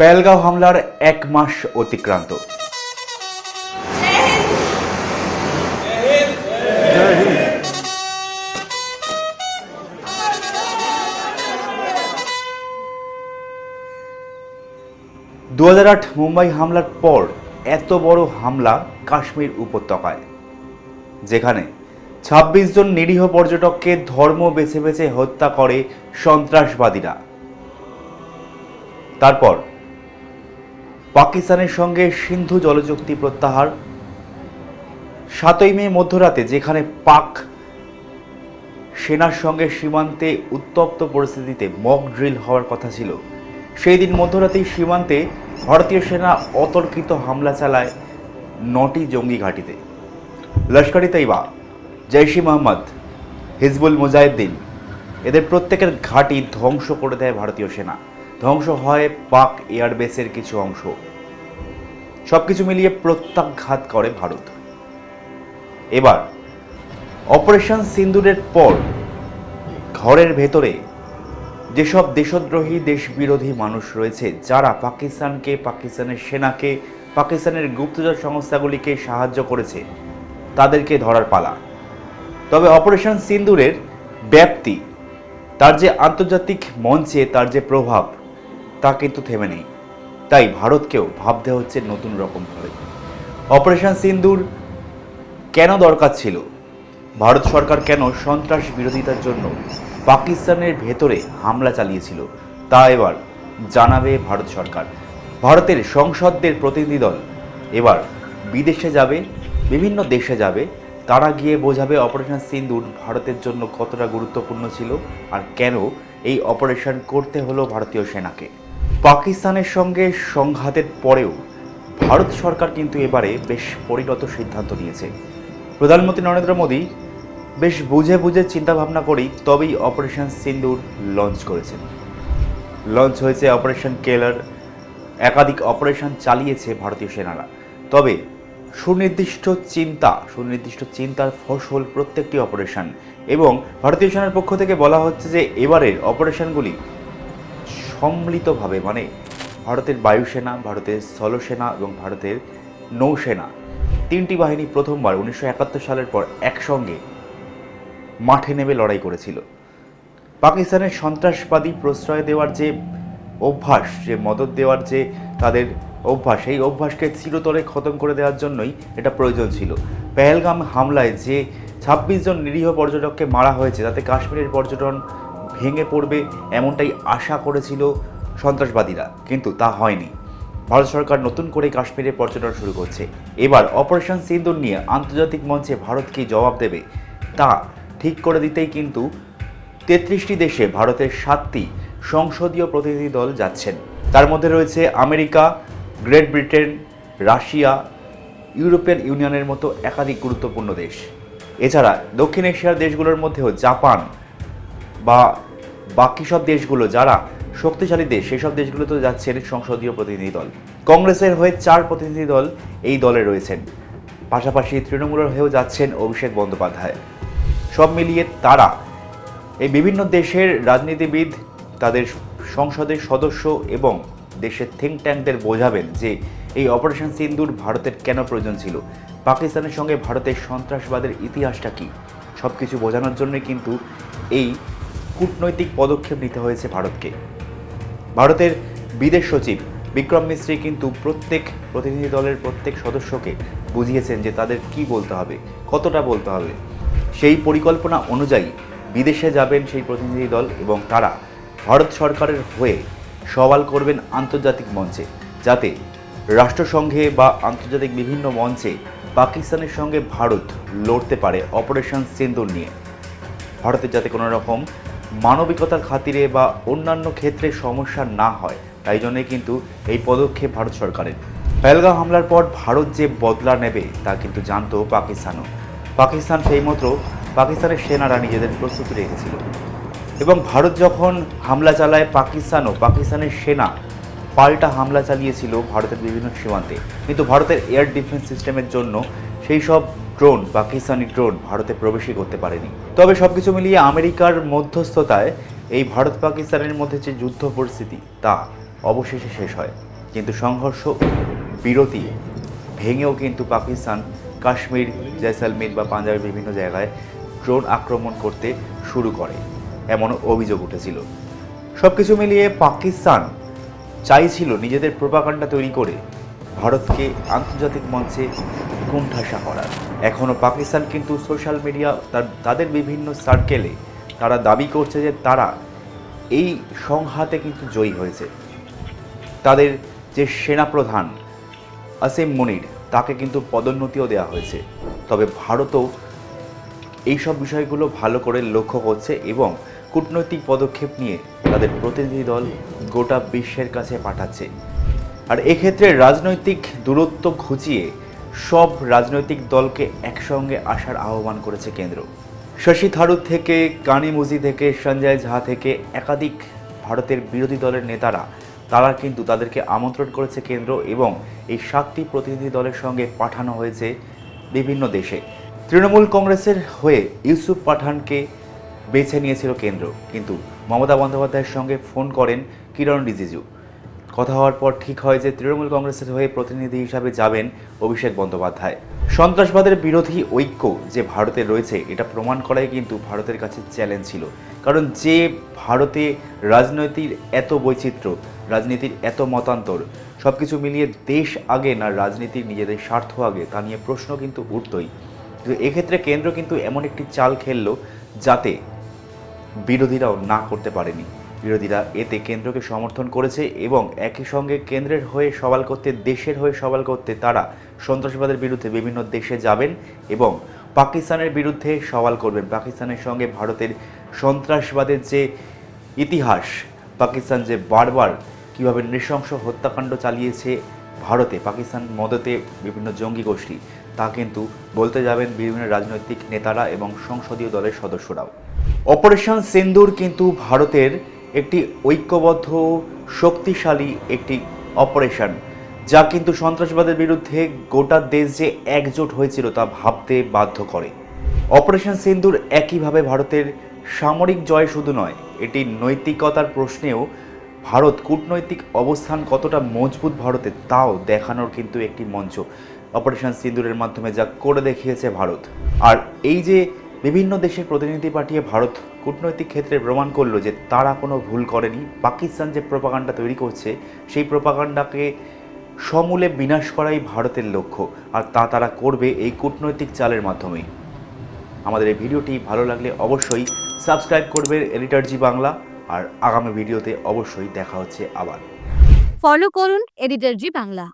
পেহেলগাঁও হামলার এক মাস অতিক্রান্ত। দু হাজার আট মুম্বাই হামলার পর এত বড় হামলা কাশ্মীর উপত্যকায়, যেখানে ছাব্বিশ জন নিরীহ পর্যটককে ধর্ম বেছে বেছে হত্যা করে সন্ত্রাসবাদীরা। তারপর পাকিস্তানের সঙ্গে সিন্ধু জলচুক্তি প্রত্যাহার। সাতই মে মধ্যরাতে যেখানে পাক সেনার সঙ্গে সীমান্তে উত্তপ্ত পরিস্থিতিতে মক ড্রিল হওয়ার কথা ছিল। সেই দিন মধ্যরাতেই সীমান্তে ভারতীয় সেনা অতর্কিত হামলা চালায় নটি জঙ্গি ঘাঁটিতে। লস্করি তৈবা জৈশি মোহাম্মদ, হিজবুল মুজাহিদ্দিন এদের প্রত্যেকের ঘাঁটি ধ্বংস করে দেয় ভারতীয় সেনা। ধ্বংস হয় পাক এয়ারবেসের কিছু অংশ। সব কিছু মিলিয়ে প্রত্যাঘাত করে ভারত। এবার, অপারেশন সিন্দুরের পর ঘরের ভেতরে যেসব দেশদ্রোহী, দেশবিরোধী মানুষ রয়েছে, যারা পাকিস্তানকে, পাকিস্তানের সেনাকে, পাকিস্তানের গুপ্তচর সংস্থাগুলিকে সাহায্য করেছে, তাদেরকে ধরার পালা। তবে অপারেশন সিন্দুরের ব্যাপ্তি, তার যে আন্তর্জাতিক মঞ্চে তার যে প্রভাব, তা কিন্তু থেমে নেই। তাই ভারতকেও ভাবতে হচ্ছে নতুন রকমভাবে অপারেশন সিন্দুর কেন দরকার ছিল? ভারত সরকার কেন সন্ত্রাস বিরোধিতার জন্য পাকিস্তানের ভেতরে হামলা চালিয়েছিল? তা এবার জানাবে ভারত সরকার। ভারতের সংসদদের প্রতিনিধি দল এবার বিদেশে যাবে, বিভিন্ন দেশে যাবে। তারা গিয়ে বোঝাবে অপারেশন সিন্দুর ভারতের জন্য কতটা গুরুত্বপূর্ণ ছিল আর কেন এই অপারেশন করতে হলো ভারতীয় সেনাকে। পাকিস্তানের সঙ্গে সংঘাতের পরেও ভারত সরকার কিন্তু এবারে বেশ পরিণত সিদ্ধান্ত নিয়েছে। প্রধানমন্ত্রী নরেন্দ্র মোদী বেশ বুঝে বুঝে চিন্তাভাবনা করেই তবেই অপারেশন সিন্দুর লঞ্চ করেছেন। লঞ্চ হয়েছে অপারেশন কেলার। একাধিক অপারেশন চালিয়েছে ভারতীয় সেনারা। তবে সুনির্দিষ্ট চিন্তা, সুনির্দিষ্ট চিন্তার ফসল প্রত্যেকটি অপারেশন এবং ভারতীয় সেনার পক্ষ থেকে বলা হচ্ছে যে এবারের অপারেশনগুলি সম্মিলিতভাবে মানে ভারতের বায়ুসেনা, ভারতের স্থলসেনা এবং ভারতের নৌসেনা, তিনটি বাহিনী প্রথমবার উনিশশো একাত্তর সালের পর একসঙ্গে মাঠে নেমে লড়াই করেছিল। পাকিস্তানের সন্ত্রাসবাদী প্রশ্রয় দেওয়ার যে অভ্যাস, যে মদত দেওয়ার যে তাদের অভ্যাস এই অভ্যাসকে চিরতরে খতম করে দেওয়ার জন্যই এটা প্রয়োজন ছিল। পেহেলগাম হামলায় যে ছাব্বিশ জন নিরীহ পর্যটককে মারা হয়েছে, তাতে কাশ্মীরের পর্যটন ভেঙে পড়বে এমনটাই আশা করেছিল সন্ত্রাসবাদীরা, কিন্তু তা হয়নি। ভারত সরকার নতুন করে কাশ্মীরে পর্যটন শুরু করছে। এবার অপারেশন সিন্দুর নিয়ে আন্তর্জাতিক মঞ্চে ভারত কি জবাব দেবে, তা ঠিক করে দিতেই কিন্তু তেত্রিশটি দেশে ভারতের সাতটি সংসদীয় প্রতিনিধি দল যাচ্ছেন। তার মধ্যে রয়েছে America, Great Britain, Russia, European ইউনিয়নের মতো একাধিক গুরুত্বপূর্ণ দেশ। এছাড়া দক্ষিণ এশিয়ার দেশগুলোর মধ্যেও জাপান বা বাকি সব দেশগুলো, যারা শক্তিশালী দেশ সেসব দেশগুলোতে যাচ্ছেন সংসদীয় প্রতিনিধি দল। কংগ্রেসের হয়ে চার প্রতিনিধি দল এই দলে রয়েছেন। পাশাপাশি তৃণমূলের হয়েও যাচ্ছেন অভিষেক বন্দ্যোপাধ্যায়। সব মিলিয়ে তারা এই বিভিন্ন দেশের রাজনীতিবিদ, তাদের সংসদের সদস্য এবং দেশের থিঙ্ক ট্যাঙ্কদের বোঝাবেন যে এই অপারেশন সিন্দুর ভারতের কেন প্রয়োজন ছিল? পাকিস্তানের সঙ্গে ভারতের সন্ত্রাসবাদের ইতিহাসটা কী? সব কিছু বোঝানোর জন্য কিন্তু এই কূটনৈতিক পদক্ষেপ নিতে হয়েছে ভারতকে। ভারতের বিদেশ সচিব বিক্রম মিস্ত্রি কিন্তু প্রত্যেক প্রতিনিধি দলের প্রত্যেক সদস্যকে বুঝিয়েছেন যে তাদের কি বলতে হবে, কতটা বলতে হবে। সেই পরিকল্পনা অনুযায়ী বিদেশে যাবেন সেই প্রতিনিধি দল এবং তারা ভারত সরকারের হয়ে সওয়াল করবেন আন্তর্জাতিক মঞ্চে, যাতে রাষ্ট্রসংঘে বা আন্তর্জাতিক বিভিন্ন মঞ্চে পাকিস্তানের সঙ্গে ভারত লড়তে পারে অপারেশন সিন্দুর নিয়ে। ভারতের যাতে কোনো রকম মানবিকতার খাতিরে বা অন্যান্য ক্ষেত্রে সমস্যা না হয়, তাই জন্যই কিন্তু এই পদক্ষেপ ভারত সরকারের। পেহেলগাঁও হামলার পর ভারত যে বদলা নেবে, তা কিন্তু জানতো পাকিস্তানও। পাকিস্তান সেই মতো পাকিস্তানের সেনারা নিজেদের প্রস্তুতি রেখেছিল। এবং ভারত যখন হামলা চালায়, পাকিস্তানও পাকিস্তানের সেনা পাল্টা হামলা চালিয়েছিল ভারতের বিভিন্ন সীমান্তে। কিন্তু ভারতের এয়ার ডিফেন্স সিস্টেমের জন্য সেই সব ড্রোন, পাকিস্তানি ড্রোন ভারতে প্রবেশই করতে পারেনি। তবে সব কিছু মিলিয়ে আমেরিকার মধ্যস্থতায় এই ভারত পাকিস্তানের মধ্যে যে যুদ্ধ পরিস্থিতি, তা অবশেষে শেষ হয়। কিন্তু সংঘর্ষ, বিরতি ভেঙেও কিন্তু পাকিস্তান, কাশ্মীর জয়সালমীর বা পাঞ্জাবের বিভিন্ন জায়গায় ড্রোন আক্রমণ করতে শুরু করে এমন অভিযোগ উঠেছিল। সব কিছু মিলিয়ে পাকিস্তান চাইছিল নিজেদের প্রোপাকাণ্ডা তৈরি করে ভারতকে আন্তর্জাতিক মঞ্চে কুণ্ঠাসা করার। এখনও পাকিস্তান কিন্তু সোশ্যাল মিডিয়া তার, তাদের বিভিন্ন সার্কেলে তারা দাবি করছে যে তারা এই সংঘাতে কিন্তু জয়ী হয়েছে। তাদের যে সেনাপ্রধান আসিম মনির, তাকে কিন্তু পদোন্নতিও দেওয়া হয়েছে। তবে ভারতও এইসব বিষয়গুলো ভালো করে লক্ষ্য করছে এবং কূটনৈতিক পদক্ষেপ নিয়ে তাদের প্রতিনিধি দল গোটা বিশ্বের কাছে পাঠাচ্ছে। আর এক্ষেত্রে রাজনৈতিক দূরত্ব ঘুচিয়ে সব রাজনৈতিক দলকে একসঙ্গে আসার আহ্বান করেছে কেন্দ্র। শশী থারুর থেকে, কানি মুজি থেকে, সঞ্জয় ঝা থেকে একাধিক ভারতের বিরোধী দলের নেতারা, তারা কিন্তু তাদেরকে আমন্ত্রণ করেছে কেন্দ্র এবং এই সাতটি প্রতিনিধি দলের সঙ্গে পাঠানো হয়েছে বিভিন্ন দেশে। তৃণমূল কংগ্রেসের হয়ে ইউসুফ পাঠানকে বেছে নিয়েছিল কেন্দ্র। কিন্তু মমতা বন্দ্যোপাধ্যায়ের সঙ্গে ফোন করেন কিরণ রিজিজু। কথা হওয়ার পর ঠিক হয় যে তৃণমূল কংগ্রেসের হয়ে প্রতিনিধি হিসাবে যাবেন অভিষেক বন্দ্যোপাধ্যায়। সন্ত্রাসবাদের বিরোধী ঐক্য যে ভারতে রয়েছে, এটা প্রমাণ করাই কিন্তু ভারতের কাছে চ্যালেঞ্জ ছিল। কারণ যে ভারতে রাজনৈতিক এত বৈচিত্র্য, রাজনীতির এত মতান্তর সব কিছু মিলিয়ে দেশ আগে না রাজনীতির নিজেদের স্বার্থ আগে, তা নিয়ে প্রশ্ন কিন্তু উঠতই। কিন্তু এক্ষেত্রে কেন্দ্র কিন্তু এমন একটি চাল খেললো যাতে বিরোধীরাও না করতে পারেনি। বিরোধীরা এতে কেন্দ্রকে সমর্থন করেছে এবং একই সঙ্গে কেন্দ্রের হয়ে সওয়াল করতে, দেশের হয়ে সওয়াল করতে তারা সন্ত্রাসবাদের বিরুদ্ধে বিভিন্ন দেশে যাবেন এবং পাকিস্তানের বিরুদ্ধে সওয়াল করবেন। পাকিস্তানের সঙ্গে ভারতের সন্ত্রাসবাদের যে ইতিহাস, পাকিস্তান যে বারবার কীভাবে নৃশংস হত্যাকাণ্ড চালিয়েছে ভারতে, পাকিস্তান মদতে বিভিন্ন জঙ্গি গোষ্ঠী, তা কিন্তু বলতে যাবেন বিভিন্ন রাজনৈতিক নেতারা এবং সংসদীয় দলের সদস্যরাও। অপারেশন সিন্দুর কিন্তু ভারতের একটি ঐক্যবদ্ধ, শক্তিশালী একটি অপারেশন, যা কিন্তু সন্ত্রাসবাদের বিরুদ্ধে গোটা দেশ যে একজোট হয়েছিল তা ভাবতে বাধ্য করে। অপারেশন সিন্দুর একইভাবে ভারতের সামরিক জয় শুধু নয়, এটি নৈতিকতার প্রশ্নেও ভারত কূটনৈতিক অবস্থান কতটা মজবুত ভারতের তাও দেখানোর কিন্তু একটি মঞ্চ। অপারেশন সিন্দুরের মাধ্যমে যা করে দেখিয়েছে ভারত। আর এই যে বিভিন্ন দেশের প্রতিনিধি পাঠিয়ে ভারত কূটনৈতিক ক্ষেত্রে প্রমাণ করল যে তারা কোনো ভুল করেনি। পাকিস্তান যে প্রপাগান্ডা তৈরি করছে, সেই প্রপাগান্ডাকে সমূলে বিনাশ করাই ভারতের লক্ষ্য, আর তা তারা করবে এই কূটনৈতিক চালের মাধ্যমে আমাদের এই ভিডিওটি ভালো লাগলে অবশ্যই সাবস্ক্রাইব করবে এডিটার জি বাংলা, আর আগামী ভিডিওতে অবশ্যই দেখা হচ্ছে আবার। ফলো করুন এডিটর বাংলা।